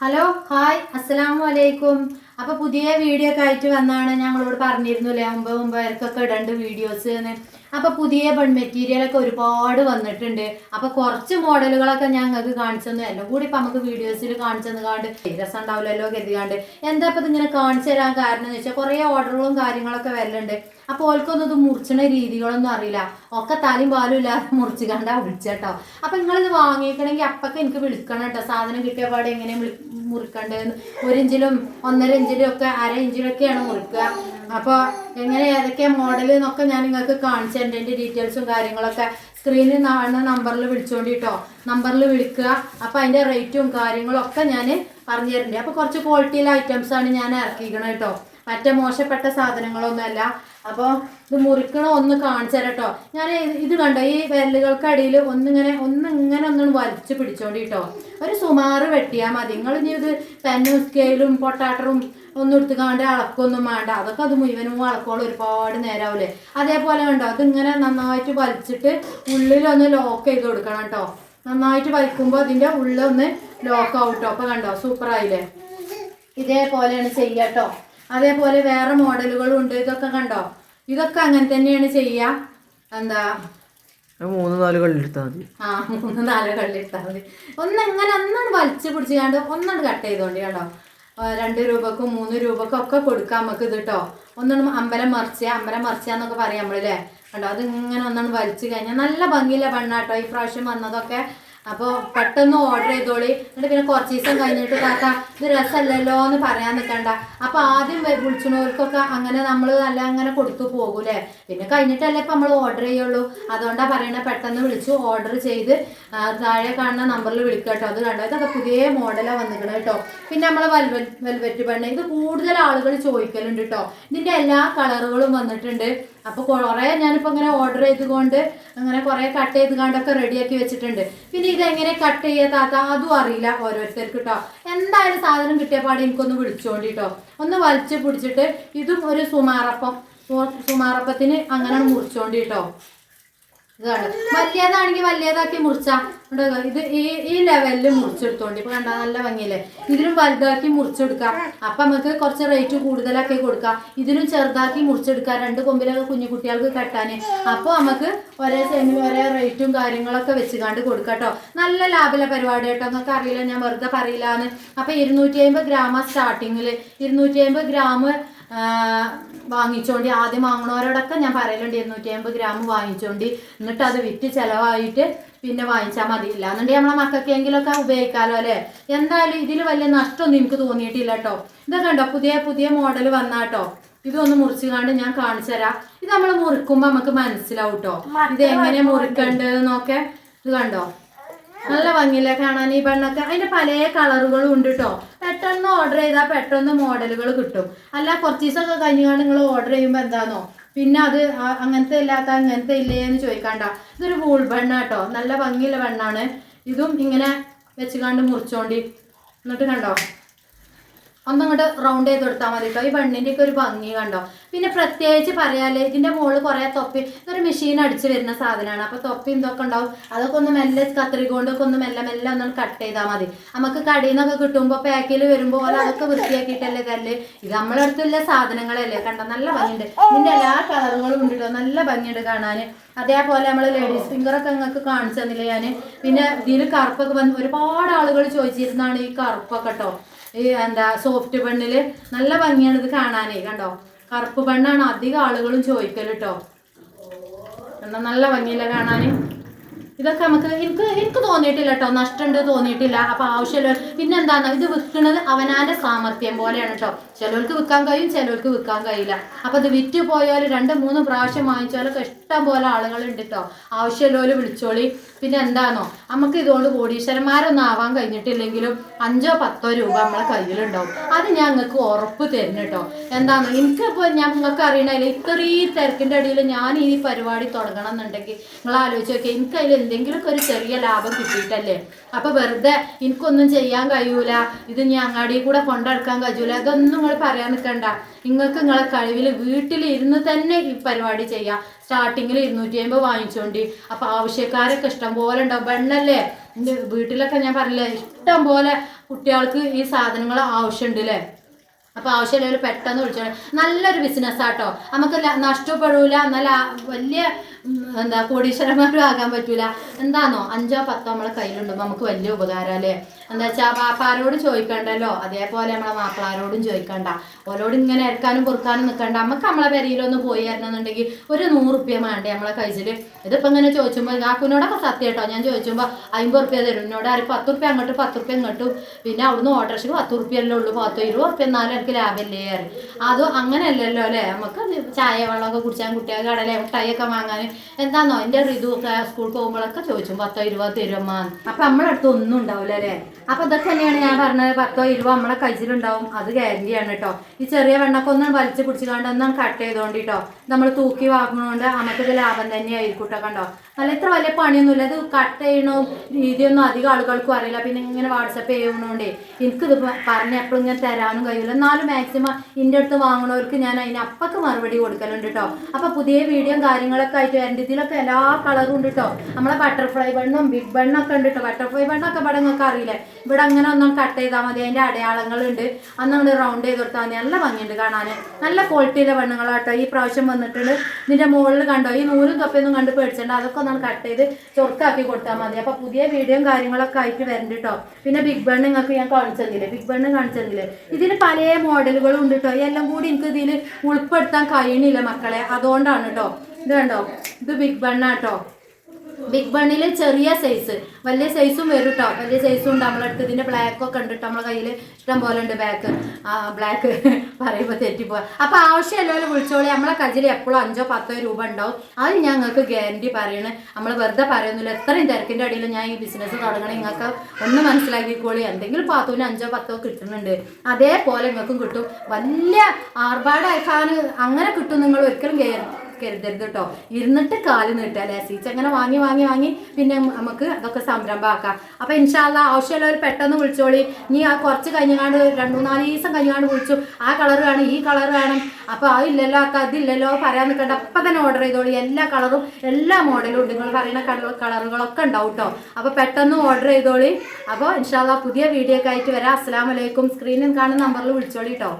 Hello hi അസ്സലാമു അലൈക്കും അപ്പൊ പുതിയ വീഡിയോ ഒക്കെ ആയിട്ട് വന്നാണ്. ഞങ്ങളോട് പറഞ്ഞിരുന്നു അല്ലേ? ഒമ്പത് ഒമ്പതരക്കൊക്കെ ഇടണ്ട് വീഡിയോസ് എന്ന് അപ്പൊ പുതിയ ബൺ മെറ്റീരിയൽ ഒക്കെ ഒരുപാട് വന്നിട്ടുണ്ട്. അപ്പൊ കുറച്ച് മോഡലുകളൊക്കെ ഞങ്ങൾക്ക് കാണിച്ചെന്നു എല്ലാം കൂടി ഇപ്പൊ നമുക്ക് വീഡിയോസിൽ കാണിച്ചെന്ന് കാണ്ട് രസം ഉണ്ടാവില്ലല്ലോ കരുതിയാണ്ട്. എന്താ ഇപ്പൊ ഇതിങ്ങനെ കാണിച്ചു തരാൻ കാരണം എന്ന് വെച്ചാൽ കുറെ ഓർഡറുകളും കാര്യങ്ങളൊക്കെ വരലുണ്ട്. അപ്പൊ ഓൽക്കൊന്നും ഇത് മുറിച്ചണ രീതികളൊന്നും അറിയില്ല. ഒക്കെ തലയും പാലും ഇല്ലാതെ മുറിച്ച് കണ്ടാ വിളിച്ചേട്ടോ അപ്പൊ നിങ്ങളിത് വാങ്ങിക്കണമെങ്കിൽ അപ്പൊക്കെ എനിക്ക് വിളിക്കണം കേട്ടോ സാധനം കിട്ടിയ പാടെ എങ്ങനെ മുറിക്കണ്ടേന്ന്. ഒരു ഇഞ്ചിലും ഒന്നര ഇഞ്ചിലും ഒക്കെ അര ഇഞ്ചിലൊക്കെയാണ് മുറിക്കുക. അപ്പോൾ എങ്ങനെ ഏതൊക്കെ മോഡൽ എന്നൊക്കെ ഞാൻ നിങ്ങൾക്ക് കാണിച്ചു തരേണ്ട. ഡീറ്റെയിൽസും കാര്യങ്ങളൊക്കെ സ്ക്രീനിൽ കാണുന്ന നമ്പറിൽ വിളിച്ചോണ്ടിട്ടോ. നമ്പറിൽ വിളിക്കുക. അപ്പോൾ അതിന്റെ റേറ്റും കാര്യങ്ങളും ഒക്കെ ഞാൻ പറഞ്ഞു തരുന്നുണ്ട് അപ്പോൾ കുറച്ച് ക്വാളിറ്റിയിലെ ആണ് ഞാൻ ഇറക്കിക്കണം കേട്ടോ. മറ്റേ മോശപ്പെട്ട സാധനങ്ങളൊന്നുമല്ല. അപ്പോൾ ഇത് മുറിക്കണ ഒന്ന് കാണിച്ചു തരാം കേട്ടോ. ഞാൻ ഇത് കണ്ടോ? ഈ വിരലുകൾക്കടിയിൽ ഒന്നിങ്ങനെ ഒന്നിങ്ങനെ ഒന്നും വലിച്ചു പിടിച്ചോണ്ടി കേട്ടോ ഒരു സുമാറ് വെട്ടിയാൽ മതി. നിങ്ങൾ ഇനി ഇത് പെന്നും സ്കെയിലും പൊട്ടാട്ടറും ഒന്നും എടുത്തുകാണ്ട് അളക്കൊന്നും വേണ്ട. അതൊക്കെ അത് മുഴുവനും അളക്കോളം ഒരുപാട് നേരാവൂലേ. അതേപോലെ കണ്ടോ അതിങ്ങനെ നന്നായിട്ട് വലിച്ചിട്ട് ഉള്ളിലൊന്ന് ലോക്ക് ചെയ്ത് കൊടുക്കണം കേട്ടോ നന്നായിട്ട് വലിക്കുമ്പോൾ അതിന്റെ ഉള്ളൊന്ന് ലോക്ക് ആവും കേട്ടോ അപ്പോൾ കണ്ടോ സൂപ്പറായില്ലേ ഇതേപോലെയാണ് ചെയ്യുക കേട്ടോ അതേപോലെ വേറെ മോഡലുകളും ഉണ്ട്. ഇതൊക്കെ കണ്ടോ? ഇതൊക്കെ അങ്ങനെ തന്നെയാണ് ചെയ്യുക എന്താ? മൂന്ന് നാല് കള്ളിലെടുത്താൽ മതി. ആ മൂന്ന് നാല് കള്ളിട്ടാൽ മതി. ഒന്ന് എങ്ങനെ ഒന്നാണ് വലിച്ചു പിടിച്ചാണ്ട് ഒന്നാണ് കട്ട് ചെയ്തോണ്ടി കേട്ടോ രണ്ട് രൂപക്കും മൂന്ന് രൂപക്കും ഒക്കെ കൊടുക്കാം നമുക്ക് ഇത് കേട്ടോ ഒന്നാണ് അമ്പലം മറിച്ച അമ്പലം മറിച്ചെന്നൊക്കെ പറയാം നമ്മളല്ലേ കണ്ടോ? അത് ഇങ്ങനെ ഒന്നാണ് വലിച്ചു കഴിഞ്ഞാൽ നല്ല ഭംഗിയില്ല പെണ്ണാട്ടോ? ഈ പ്രാവശ്യം വന്നതൊക്കെ അപ്പോൾ പെട്ടെന്ന് ഓർഡർ ചെയ്തോളി. എന്നിട്ട് പിന്നെ കുറച്ച് ദിവസം കഴിഞ്ഞിട്ട് താത്ത ഇത് രസമല്ലല്ലോ എന്ന് പറയാൻ നിൽക്കണ്ട അപ്പോൾ ആദ്യം വിളിച്ചണവർക്കൊക്കെ അങ്ങനെ നമ്മൾ നല്ല അങ്ങനെ കൊടുത്തു പോകൂലെ. പിന്നെ കഴിഞ്ഞിട്ടല്ലേ ഇപ്പം നമ്മൾ ഓർഡർ ചെയ്യുള്ളൂ. അതുകൊണ്ടാണ് പറയണത് പെട്ടെന്ന് വിളിച്ചു ഓർഡർ ചെയ്ത് താഴെ കാണുന്ന നമ്പറിൽ വിളിക്കുക കേട്ടോ. അത് കണ്ടോ? ഇതൊക്കെ പുതിയ മോഡലാണ് വന്നിരിക്കണം കേട്ടോ. പിന്നെ നമ്മൾ വെൽവെറ്റ് വെൽവെറ്റ് പെണ്ണ് ഇത് കൂടുതൽ ആളുകൾ ചോദിക്കലുണ്ട് കേട്ടോ. ഇതിന്റെ എല്ലാ കളറുകളും വന്നിട്ടുണ്ട്. അപ്പോൾ കുറേ ഞാനിപ്പോൾ ഇങ്ങനെ ഓർഡർ ചെയ്തുകൊണ്ട് അങ്ങനെ കുറേ കട്ട് ചെയ്ത് കണ്ടൊക്കെ റെഡിയാക്കി വെച്ചിട്ടുണ്ട്. പിന്നെ ഇത് എങ്ങനെ കട്ട് ചെയ്യുക താത്ത? അതും അറിയില്ല ഓരോരുത്തർക്ക് കേട്ടോ എന്തായാലും സാധനം കിട്ടിയ പാടെ എനിക്കൊന്ന് വിളിച്ചോണ്ടി കേട്ടോ ഒന്ന് വലിച്ചു പിടിച്ചിട്ട് ഇതും ഒരു സുമാറപ്പം സുമാറപ്പത്തിന് അങ്ങനെ മുറിച്ചോണ്ടി കേട്ടോ വലിയതാണെങ്കിൽ വലിയതാക്കി മുറിച്ചാ. ഇത് ഈ ഈ ലെവലിൽ മുറിച്ചെടുത്തോണ്ട്. ഇപ്പൊ കണ്ടാ നല്ല ഭംഗിയല്ലേ? ഇതിലും വലുതാക്കി മുറിച്ചെടുക്കാം. അപ്പൊ നമുക്ക് കുറച്ച് റേറ്റ് കൂടുതലാക്കി കൊടുക്കാം. ഇതിലും ചെറുതാക്കി മുറിച്ചെടുക്കാം. രണ്ട് കൊമ്പിലൊക്കെ കുഞ്ഞു കുട്ടികൾക്ക് കെട്ടാന്. അപ്പോൾ നമുക്ക് ഒരേ സെമിൽ ഒരേ റേറ്റും കാര്യങ്ങളൊക്കെ വെച്ചുകാണ്ട് കൊടുക്കാം കേട്ടോ നല്ല ലാഭല പരിപാടി കേട്ടോ നിങ്ങൾക്ക് അറിയില്ല ഞാൻ വെറുതെ പറയില്ലാന്ന്. അപ്പൊ ഇരുന്നൂറ്റി അമ്പത് ഗ്രാമ സ്റ്റാർട്ടിങ്ങിൽ ഇരുന്നൂറ്റി അമ്പത് ഗ്രാം വാങ്ങിച്ചോണ്ടി. ആദ്യം വാങ്ങണവരോടൊക്കെ ഞാൻ പറയലുണ്ട് ഇരുന്നൂറ്റി അമ്പത് ഗ്രാം വാങ്ങിച്ചോണ്ടി. എന്നിട്ട് അത് വിറ്റ് ചിലവായിട്ട് പിന്നെ വാങ്ങിച്ചാൽ മതി. ഇല്ലാന്നുണ്ടെങ്കിൽ നമ്മളെ മക്കൾക്കെങ്കിലൊക്കെ ഉപയോഗിക്കാമല്ലോ അല്ലേ? എന്തായാലും ഇതിൽ വലിയ നഷ്ടമൊന്നും എനിക്ക് തോന്നിയിട്ടില്ല കേട്ടോ. ഇതൊക്കെ ഉണ്ടോ പുതിയ പുതിയ മോഡൽ വന്നാട്ടോ ഇതൊന്ന് മുറിച്ച് കാണ്ട് ഞാൻ കാണിച്ചു തരാം. ഇത് നമ്മൾ മുറിക്കുമ്പോൾ നമുക്ക് മനസ്സിലാവും കേട്ടോ. ഇത് എങ്ങനെ മുറിക്കേണ്ടതെന്നൊക്കെ ഇത് കണ്ടോ? നല്ല ഭംഗിയില്ലേ കാണാൻ ഈ പെണ്ണൊക്കെ? അതിന്റെ പല കളറുകളും ഉണ്ട് കേട്ടോ പെട്ടെന്ന് ഓർഡർ ചെയ്താൽ പെട്ടെന്ന് മോഡലുകൾ കിട്ടും. അല്ല കുറച്ച് ദിവസമൊക്കെ കഴിഞ്ഞാണ് നിങ്ങൾ ഓർഡർ ചെയ്യുമ്പോൾ എന്താണോ പിന്നെ അത് അങ്ങനത്തെ ഇല്ലാത്ത അങ്ങനത്തെ ഇല്ലേ എന്ന് ചോദിക്കണ്ട. ഇതൊരു വൂൾ ബണ്ണ കേട്ടോ നല്ല ഭംഗിയുള്ള ബണ്ണാണ് ഇതും ഇങ്ങനെ വെച്ചുകാണ്ട് മുറിച്ചോണ്ടി. എന്നിട്ട് കണ്ടോ? ഒന്നങ്ങോട്ട് റൗണ്ട് ചെയ്ത് കൊടുത്താൽ മതി കേട്ടോ ഈ ബണ്ണിന്റെ ഒക്കെ ഒരു ഭംഗി കണ്ടോ? പിന്നെ പ്രത്യേകിച്ച് പറയാല്ലേ ഇതിന്റെ മുകളിൽ കുറേ തൊപ്പി ഇതൊരു മെഷീൻ അടിച്ച് വരുന്ന സാധനമാണ് അപ്പോൾ തൊപ്പി എന്തൊക്കെ ഉണ്ടാവും? അതൊക്കെ ഒന്ന് മെല്ലെ കത്രി കൊണ്ടൊക്കെ ഒന്ന് മെല്ലെ മെല്ലെ ഒന്ന് കട്ട് ചെയ്താൽ മതി. നമുക്ക് കടയിൽ നിന്നൊക്കെ കിട്ടുമ്പോൾ പാക്കിൽ വരുമ്പോൾ അതൊക്കെ വൃത്തിയാക്കിയിട്ടല്ലേ തരൽ? ഇത് നമ്മളെ അടുത്തുള്ള സാധനങ്ങളല്ലേ കണ്ടോ? നല്ല ഭംഗിയുണ്ട്. ഇതിന്റെ എല്ലാ കളറുകളും ഉണ്ട് കേട്ടോ നല്ല ഭംഗിയുണ്ട് കാണാൻ അതേപോലെ നമ്മൾ ലേഡീസ് ഫിംഗറൊക്കെ നിങ്ങൾക്ക് കാണിച്ചു തന്നില്ല ഞാൻ പിന്നെ ഇതിൽ കറുപ്പൊക്കെ വന്ന് ഒരുപാട് ആളുകൾ ചോദിച്ചിരുന്നാണ് ഈ കറുപ്പൊക്കെ കേട്ടോ ഈ എന്താ സോഫ്റ്റ് പെണ്ണിൽ നല്ല ഭംഗിയാണ് ഇത് കാണാനേ കണ്ടോ? കറുപ്പ് പെണ്ണാണ് അധികം ആളുകളും ചോദിക്കൽ കേട്ടോ എന്നാ നല്ല ഭംഗിയില്ല കാണാൻ ഇതൊക്കെ നമുക്ക് എനിക്ക് എനിക്ക് തോന്നിയിട്ടില്ല കേട്ടോ നഷ്ടമുണ്ട് തോന്നിയിട്ടില്ല. അപ്പൊ ആവശ്യമില്ല പിന്നെ എന്താണ് ഇത് വിൽക്കുന്നത് അവനാന്റെ സാമർഥ്യം പോലെയാണ് കേട്ടോ ചിലർക്ക് വിൽക്കാൻ കഴിയും ചിലർക്ക് വിൽക്കാൻ കഴിയില്ല. അപ്പൊ ഇത് വിറ്റ് പോയാൽ രണ്ട് മൂന്ന് പ്രാവശ്യം വാങ്ങിച്ചാലൊക്കെ ഇഷ്ടം പോലെ ആളുകളുണ്ട് കേട്ടോ ആവശ്യമുള്ളവര് വിളിച്ചോളി. പിന്നെ എന്താണോ നമുക്ക് ഇതുകൊണ്ട് കോടീശ്വരന്മാരൊന്നും ആവാൻ കഴിഞ്ഞിട്ടില്ലെങ്കിലും അഞ്ചോ പത്തോ രൂപ നമ്മളെ കയ്യിലുണ്ടാവും. അത് ഞാൻ നിങ്ങൾക്ക് ഉറപ്പ് തരുന്നു കേട്ടോ എന്താണോ എനിക്കിപ്പോൾ നിങ്ങൾക്ക് അറിയണല്ലേ ഇത്രയും തിരക്കിന്റെ ഇടയിൽ ഞാൻ ഈ പരിപാടി തുടങ്ങണം എന്നുണ്ടെങ്കിൽ നിങ്ങൾ ആലോചിച്ച് നോക്കിയാൽ എനിക്ക് അതിൽ എന്തെങ്കിലുമൊക്കെ ഒരു ചെറിയ ലാഭം കിട്ടിയിട്ടല്ലേ? അപ്പൊ വെറുതെ എനിക്കൊന്നും ചെയ്യാൻ കഴിയൂല ഇത് ഞാൻ അങ്ങാടി കൂടെ കൊണ്ടെടുക്കാൻ കഴിയൂല അതൊന്നും നിങ്ങൾ പറയാൻ നിൽക്കണ്ട നിങ്ങൾക്ക് നിങ്ങളെ കഴിവിൽ വീട്ടിൽ ഇരുന്ന് തന്നെ ഈ പരിപാടി ചെയ്യാം. സ്റ്റാർട്ടിങ്ങിൽ ഇരുന്നൂറ്റി അമ്പത് വാങ്ങിച്ചോണ്ടി. അപ്പൊ ആവശ്യക്കാരൊക്കെ ഇഷ്ടം പോലെ ഉണ്ടാവും. വെണ്ണല്ലേ? എന്റെ വീട്ടിലൊക്കെ ഞാൻ പറഞ്ഞില്ലേ ഇഷ്ടം പോലെ കുട്ടികൾക്ക് ഈ സാധനങ്ങൾ ആവശ്യമുണ്ട് അല്ലേ അപ്പോൾ ആവശ്യമില്ല പെട്ടെന്ന് വിളിച്ചോളെ നല്ലൊരു ബിസിനസ് ആട്ടോ. നമുക്ക് നഷ്ടപ്പെടൂല നല്ല വലിയ എന്താ കോടീശ്വരന്മാരും ആകാൻ പറ്റൂല. എന്താണോ അഞ്ചോ പത്തോ നമ്മളെ കയ്യിലുണ്ടോ നമുക്ക് വലിയ ഉപകാരം അല്ലേ? എന്താ വെച്ചാൽ പാപ്പാരോട് ചോദിക്കണ്ടല്ലോ? അതേപോലെ നമ്മളെ മാപ്പിളാരോടും ചോദിക്കണ്ട. ഓരോട് ഇങ്ങനെ ഇറക്കാനും പൊറുക്കാനും നിൽക്കണ്ട നമുക്ക് നമ്മളെ പെരയിലൊന്ന് പോയി തരണമെന്നുണ്ടെങ്കിൽ ഒരു നൂറ് റുപ്യ വേണ്ടേ നമ്മളെ കയ്യിൽ? ഇതിപ്പോൾ ഇങ്ങനെ ചോദിച്ചുമ്പോൾ കാക്കുനോടൊക്കെ സത്യം കേട്ടോ. ഞാൻ ചോദിച്ചുമ്പോൾ അമ്പത് റുപ്യ തരും. എന്നോട് ആരും പത്ത് റുപ്യ അങ്ങോട്ട് പത്ത് റുപ്യ ഇങ്ങോട്ടും. പിന്നെ അവിടുന്ന് ഓട്ടോറിക്ഷയ്ക്ക് പത്ത് റുപ്യല്ലേ ഉള്ളൂ. പത്തോ ഇരുപത് റുപ്യ എന്നാലും എനിക്ക് ലാഭമല്ലേ അതും അങ്ങനെയല്ലല്ലോ അല്ലേ? നമുക്ക് ചായ വെള്ളമൊക്കെ കുടിച്ചാൽ കുട്ടികൾ കടല മിഠായിയൊക്കെ വാങ്ങാൻ എന്താണോ എന്റെ ഋതു ഒക്കെ സ്കൂളിൽ പോകുമ്പോഴൊക്കെ ചോദിച്ചു പത്തോ ഇരുപത് തരുമ്മ അപ്പൊ നമ്മളെ അടുത്ത് ഒന്നും ഉണ്ടാവില്ല അല്ലേ? അപ്പൊ ഇതൊക്കെ തന്നെയാണ് ഞാൻ പറഞ്ഞത്. പത്തോ ഇരുപതോ നമ്മളെ കയ്യിലുണ്ടാവും. അത് ഗ്യാരണ്ടിയാണ് കേട്ടോ ഈ ചെറിയ വെണ്ണൊക്കെ ഒന്നും വലിച്ചു പിടിച്ചുകൊണ്ട് ഒന്നും കട്ട് ചെയ്തോണ്ട് കേട്ടോ നമ്മൾ തൂക്കി വാങ്ങുന്നതുകൊണ്ട് നമുക്കിത് ലാഭം തന്നെയായിരിക്കും കേട്ടോ കണ്ടോ? നല്ല ഇത്ര വലിയ പണിയൊന്നുമില്ല. ഇത് കട്ട് ചെയ്യണോ? രീതിയൊന്നും അധികം ആളുകൾക്കും അറിയില്ല. പിന്നെ ഇങ്ങനെ വാട്സപ്പ് ചെയ്യണോണ്ടേ. എനിക്കിത് പറഞ്ഞ എപ്പോഴും ഇങ്ങനെ തരാനും കഴിയില്ല എന്നാലും മാക്സിമം എന്റെ അടുത്ത് വാങ്ങണവർക്ക് ഞാൻ അതിന് മറുപടി കൊടുക്കലുണ്ട് കേട്ടോ അപ്പൊ പുതിയ വീഡിയോയും കാര്യങ്ങളൊക്കെ ആയിട്ട് വരേണ്ട ഇതിലൊക്കെ എല്ലാ കളറും ഉണ്ട് കേട്ടോ നമ്മളെ ബട്ടർഫ്ലൈ ബണ്ണും ബിഗ് ബണ്ണൊക്കെ ഉണ്ട് കേട്ടോ ബട്ടർഫ്ലൈ ബണ്ണൊക്കെ ഇവിടെ നിങ്ങൾക്ക് അറിയില്ലേ? ഇവിടെ അങ്ങനെ ഒന്നും കട്ട് ചെയ്താൽ മതി. അതിന്റെ അടയാളങ്ങളുണ്ട് അന്നങ്ങോട്ട് റൗണ്ട് ചെയ്ത് കൊടുത്താൽ മതി. നല്ല ഭംഗിയുണ്ട് കാണാൻ. നല്ല ക്വാളിറ്റിയിലെ ബണ്ണുകളാട്ടോ ഈ പ്രാവശ്യം വന്നിട്ടുണ്ട്. ഇതിന്റെ മുകളിൽ കണ്ടോ? ഈ നൂലും തൊപ്പിയൊന്നും കണ്ട് പേടിച്ചിട്ടുണ്ട് അതൊക്കെ ഒന്നാണ് കട്ട് ചെയ്ത് ചൊറുക്കാക്കി കൊടുത്താൽ മതി. അപ്പോൾ പുതിയ വീഡിയോയും കാര്യങ്ങളൊക്കെ ആയിട്ട് വരണ്ട് കേട്ടോ പിന്നെ ബിഗ് ബണ്ണ് നിങ്ങൾക്ക് ഞാൻ കാണിച്ചതില്ല? ബിഗ് ബണ്ണ് കാണിച്ചെങ്കിലേ ഇതിന് പല മോഡലുകളും ഉണ്ട് കേട്ടോ എല്ലാം കൂടി എനിക്ക് ഇതിൽ ഉൾപ്പെടുത്താൻ കഴിയണില്ല മക്കളെ. അതുകൊണ്ടാണ് കേട്ടോ ഇത് കണ്ടോ? ഇത് ബിഗ് ബണ്ണാട്ടോ ബിഗ് ബണ്ണിൽ ചെറിയ സൈസ് വലിയ സൈസും വരും കേട്ടോ വലിയ സൈസും ഉണ്ട്. നമ്മളടുത്ത് ഇതിന്റെ ബ്ലാക്ക് ഒക്കെ ഉണ്ട് കേട്ടോ നമ്മളെ കയ്യിൽ ഇഷ്ടം പോലെ ഉണ്ട് ബാക്ക് ബ്ലാക്ക് പറയുമ്പോൾ തെറ്റിപ്പോവാ. അപ്പൊ ആവശ്യമല്ലോ വിളിച്ചോളി. നമ്മളെ കയ്യിൽ എപ്പോഴും അഞ്ചോ പത്തോ രൂപ ഉണ്ടാവും. അത് ഞാൻ നിങ്ങൾക്ക് ഗ്യാരണ്ടി പറയണേ. നമ്മൾ വെറുതെ പറയുന്നില്ല. എത്രയും തിരക്കിന്റെ അടിയിൽ ഞാൻ ഈ ബിസിനസ് തുടങ്ങണേ നിങ്ങൾക്ക് ഒന്ന് മനസ്സിലാക്കിക്കോളി. എന്തെങ്കിലും പാത്തൂന് അഞ്ചോ പത്തോ കിട്ടുന്നുണ്ട്. അതേപോലെ നിങ്ങൾക്കും കിട്ടും. വലിയ ആർഭാടാക്കാൻ അങ്ങനെ കിട്ടും നിങ്ങൾ ഒരിക്കലും കരുതരുത് കേട്ടോ ഇരുന്നിട്ട് കാൽ നീട്ടുക സീച്ച് അങ്ങനെ വാങ്ങി വാങ്ങി വാങ്ങി പിന്നെ നമുക്ക് അതൊക്കെ സംരംഭമാക്കാം. അപ്പൊ ഇൻഷാല്ല ആവശ്യമുള്ളവർ പെട്ടെന്ന് വിളിച്ചോളി. നീ ആ കുറച്ച് കഴിഞ്ഞാണ്ട് രണ്ടു മൂന്നാൽ ദിവസം കഴിഞ്ഞാണ്ട് വിളിച്ചു. ആ കളർ വേണം ഈ കളർ വേണം. അപ്പൊ അതില്ലല്ലോ അത് അതില്ലല്ലോ പറയാൻ നിൽക്കണ്ട അപ്പൊ തന്നെ ഓർഡർ ചെയ്തോളി. എല്ലാ കളറും എല്ലാ മോഡലും ഉണ്ട്. നിങ്ങൾ പറയുന്ന കളർ കളറുകളൊക്കെ ഉണ്ടാവും കേട്ടോ അപ്പൊ പെട്ടെന്ന് ഓർഡർ ചെയ്തോളി. അപ്പോൾ ഇൻഷാല്ല പുതിയ വീഡിയോ ഒക്കെ ആയിട്ട് വരാം. അസ്സാം വലൈക്കും സ്ക്രീനിൽ കാണുന്ന നമ്പറിൽ വിളിച്ചോളി കേട്ടോ